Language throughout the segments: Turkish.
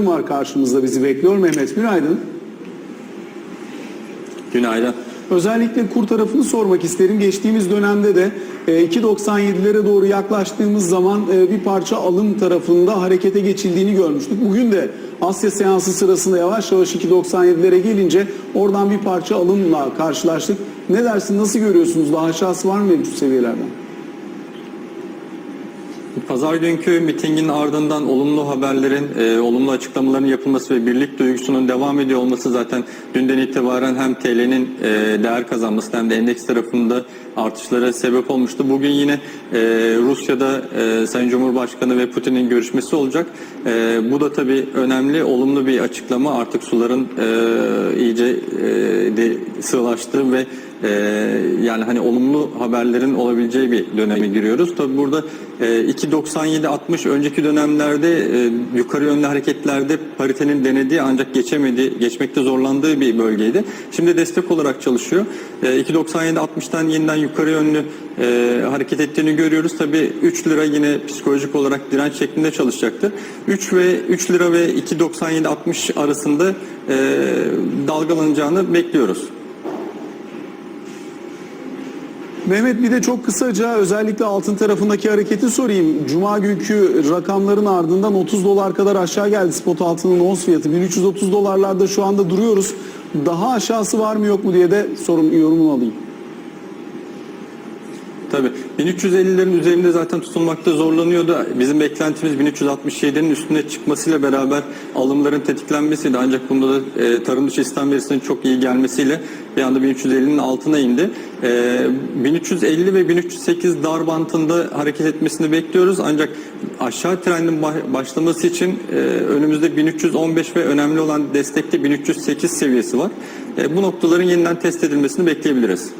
var karşımızda bizi bekliyor. Mehmet günaydın. Günaydın. Özellikle kur tarafını sormak isterim. Geçtiğimiz dönemde de e, 2.97'lere doğru yaklaştığımız zaman e, bir parça alım tarafında harekete geçildiğini görmüştük. Bugün de Asya seansı sırasında yavaş yavaş 2.97'lere gelince oradan bir parça alımla karşılaştık. Ne dersin nasıl görüyorsunuz? Daha aşağısı var mı mevcut seviyelerden? Pazar günkü mitingin ardından olumlu haberlerin, e, olumlu açıklamaların yapılması ve birlik duygusunun devam ediyor olması zaten dünden itibaren hem TL'nin e, değer kazanması hem de endeks tarafında artışlara sebep olmuştu. Bugün yine e, Rusya'da e, Sayın Cumhurbaşkanı ve Putin'in görüşmesi olacak. E, bu da tabii önemli, olumlu bir açıklama. Artık suların e, iyice e, de ve e, yani hani olumlu haberlerin olabileceği bir döneme giriyoruz. Tabii burada e, 2.97-60 önceki dönemlerde e, yukarı yönlü hareketlerde paritenin denediği ancak geçemediği, geçmekte zorlandığı bir bölgeydi. Şimdi destek olarak çalışıyor. E, 2.97-60'tan yeniden yukarı yönlü e, hareket ettiğini görüyoruz. Tabii 3 lira yine psikolojik olarak direnç şeklinde çalışacaktır. 3 ve 3 lira ve 2.97-60 arasında e, dalgalanacağını bekliyoruz. Mehmet bir de çok kısaca özellikle altın tarafındaki hareketi sorayım. Cuma günkü rakamların ardından 30 dolar kadar aşağı geldi spot altının ons fiyatı. 1330 dolarlarda şu anda duruyoruz. Daha aşağısı var mı yok mu diye de sorum yorumunu alayım. Tabii 1350'lerin üzerinde zaten tutulmakta zorlanıyordu. Bizim beklentimiz 1367'nin üstüne çıkmasıyla beraber alımların tetiklenmesiydi. Ancak bunda da e, tarım dışı istihdam verisinin çok iyi gelmesiyle bir anda 1350'nin altına indi. E, 1350 ve 1308 dar bantında hareket etmesini bekliyoruz. Ancak aşağı trendin ba- başlaması için e, önümüzde 1315 ve önemli olan destekte 1308 seviyesi var. E, bu noktaların yeniden test edilmesini bekleyebiliriz.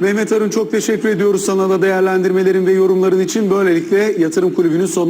Mehmet Arın çok teşekkür ediyoruz sana da değerlendirmelerin ve yorumların için. Böylelikle yatırım kulübünün sonuna